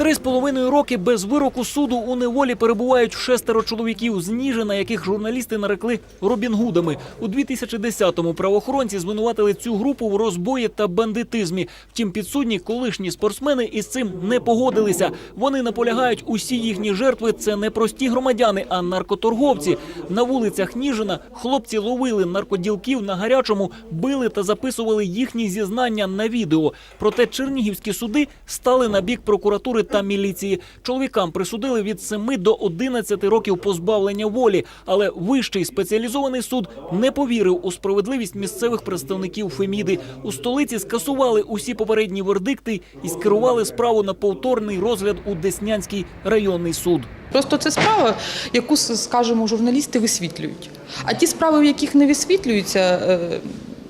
Три з половиною роки без вироку суду у неволі перебувають шестеро чоловіків з Ніжина, яких журналісти нарекли Робінгудами. У 2010-му правоохоронці звинуватили цю групу в розбої та бандитизмі. Втім, підсудні колишні спортсмени із цим не погодилися. Вони наполягають, усі їхні жертви це не прості громадяни, а наркоторговці. На вулицях Ніжина хлопці ловили наркоділків на гарячому, били та записували їхні зізнання на відео. Проте чернігівські суди стали на бік прокуратури та міліції. Чоловікам присудили від 7 до 11 років позбавлення волі. Але вищий спеціалізований суд не повірив у справедливість місцевих представників Феміди. У столиці скасували усі попередні вердикти і скерували справу на повторний розгляд у Деснянський районний суд. Просто це справа, яку, скажімо, журналісти висвітлюють. А ті справи, в яких не висвітлюються, е,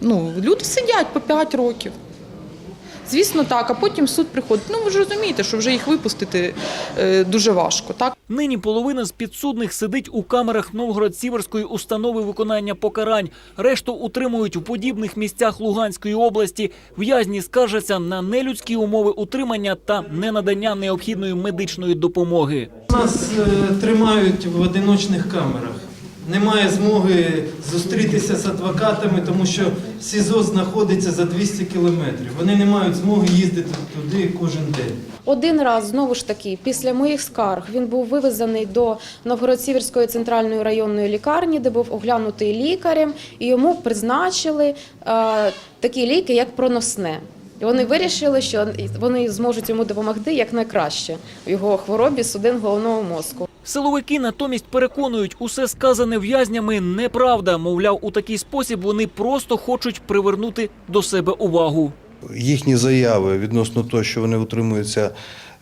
ну, люди сидять по 5 років. Звісно, так, а потім суд приходить. Ну, ви ж розумієте, що вже їх випустити е, дуже важко, так? Нині половина з підсудних сидить у камерах Новгород-Сіверської установи виконання покарань. Решту утримують у подібних місцях Луганської області. В'язні скаржаться на нелюдські умови утримання та ненадання необхідної медичної допомоги. Нас е, тримають в одиночних камерах. Немає змоги зустрітися з адвокатами, тому що СІЗО знаходиться за 200 кілометрів. Вони не мають змоги їздити туди кожен день. Один раз знову ж таки, після моїх скарг, він був вивезений до Новгород-Сіверської центральної районної лікарні, де був оглянутий лікарем, і йому призначили е, такі ліки, як проносне. І вони вирішили, що вони зможуть йому допомогти якнайкраще у його хворобі судин головного мозку. Силовики натомість переконують, усе сказане в'язнями неправда. Мовляв, у такий спосіб вони просто хочуть привернути до себе увагу. Їхні заяви відносно того, що вони утримуються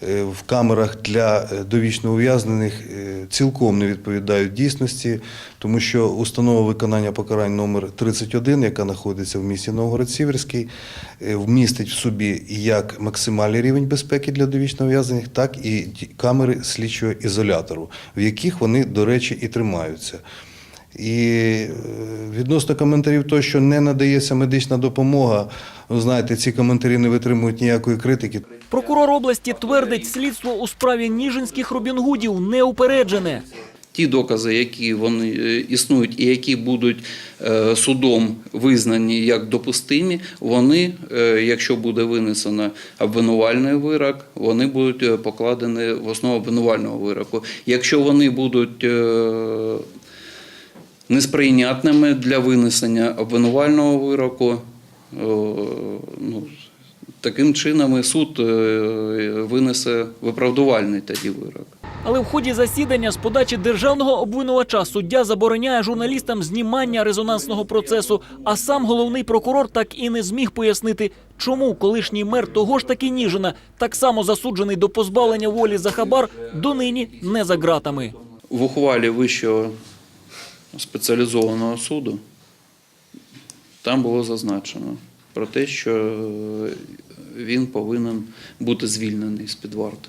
в камерах для е, довічно ув'язнених, е, цілком не відповідають дійсності, тому що установа виконання покарань номер 31, яка знаходиться в місті Новгород-Сіверський, е, вмістить в собі як максимальний рівень безпеки для довічно ув'язнених, так і камери слідчого ізолятору, в яких вони, до речі, і тримаються. І е, відносно коментарів того, що не надається медична допомога, ви знаєте, ці коментарі не витримують ніякої критики. Прокурор області твердить, слідство у справі ніжинських Робінгудів неупереджене. Ті докази, які вони е, існують і які будуть е, судом визнані як допустимі, вони, е, якщо буде винесено обвинувальний вирок, вони будуть покладені в основу обвинувального вироку. Якщо вони будуть несприйнятними для винесення обвинувального вироку, ну, таким чином і суд е, винесе виправдувальний тоді вирок. Але в ході засідання з подачі державного обвинувача суддя забороняє журналістам знімання резонансного процесу. А сам головний прокурор так і не зміг пояснити, чому колишній мер того ж таки Ніжина, так само засуджений до позбавлення волі за хабар, донині не за ґратами. В ухвалі Вищого спеціалізованого суду там було зазначено про те, що е, він повинен бути звільнений з-під варти.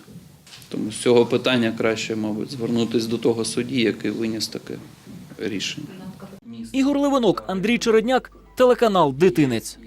Тому з цього питання краще, мабуть, звернутися до того судді, який виніс таке рішення. Ігор Левинок, Андрій Чередняк, телеканал Дитинець.